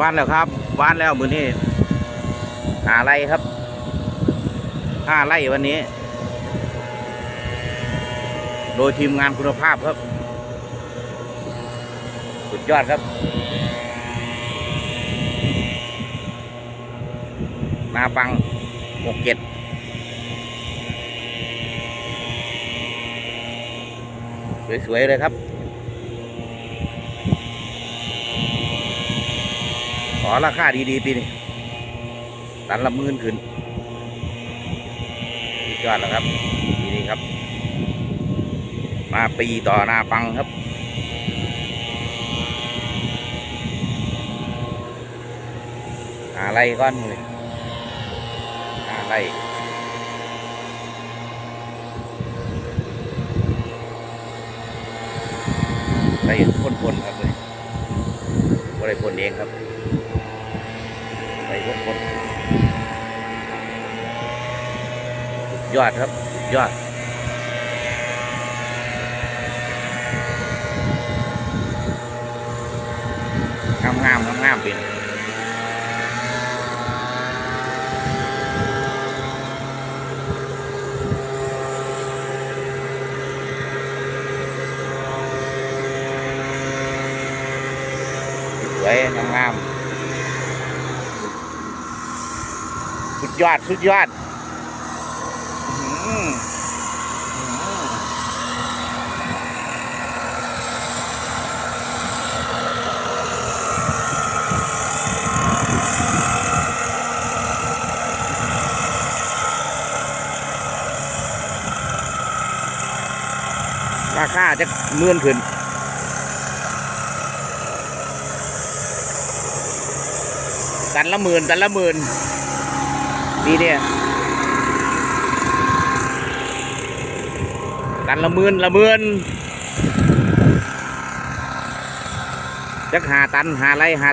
วานแล้วครับวานแล้วมือนี้หาไรครับห้าไร่วันนี้ โดยทีมงานคุณภาพครับ สุดยอดครับ นาปังหกเจ็ดสวย ๆ เลยครับ อราคาดีๆปีนี้ตันละหมื่นขึ้นยอดแล้วครับปีนี้ครับ มาปีต่อหน้าปังครับหาอะไรก้อนเลยหาอะไรใส่พ่นๆครับเลยบ่ได้พ่นเองครับ ใส่พ่นๆสุดยอดครับสุดยอดงามงามงามงามเป็นสวยงามงาม สุดยอด สุดยอดราคาจะเมื่อนขึ้นตันละหมื่นตันละหมื่น ดีเนี่ยตันละมืนละมืนจักหาตันหาไรหา